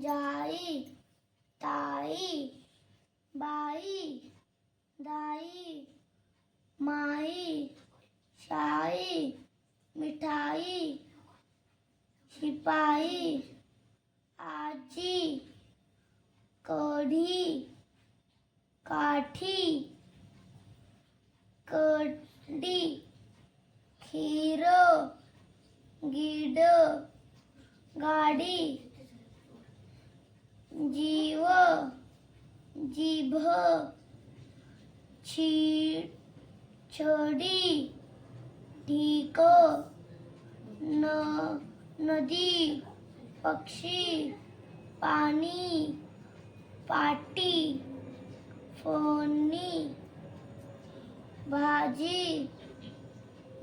जाई, ताई, बाई, दाई, माई, शाई, मिठाई, सिपाही, आजी, कढी, काठी कडी खीर, गिड, गाडी। जीव जीभ छडी ढीक न नदी पक्षी पानी पाटी फोनी भाजी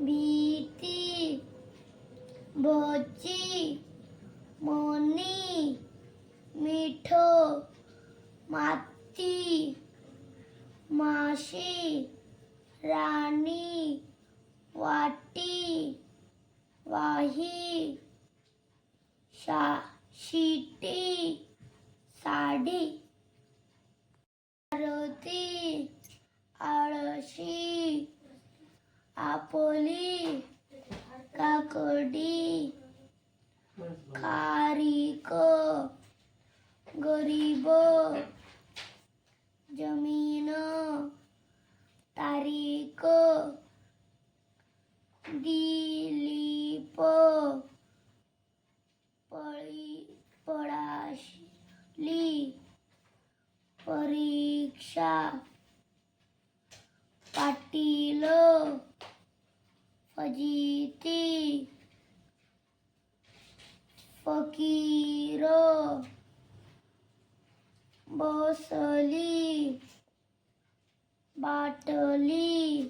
भीती भोजी माती माशी राणी वाटी दिलीप पळाशली परीक्षा पाटील फजिती फकीर बसली बाटली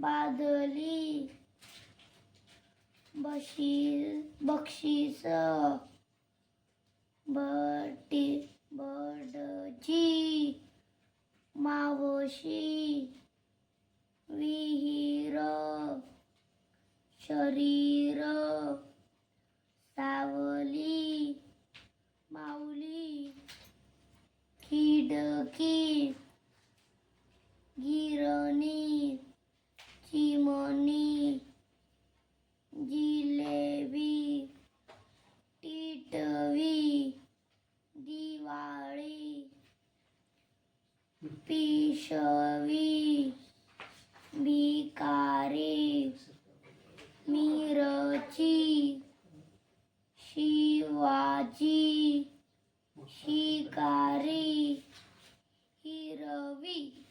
बादली बशी बक्षीस बटी बडजी मावशी विहीर शरीर सावली माऊली खिडकी गिरणी पिशवी भिकारी मिरची शिवाजी शिकारी हिरवी.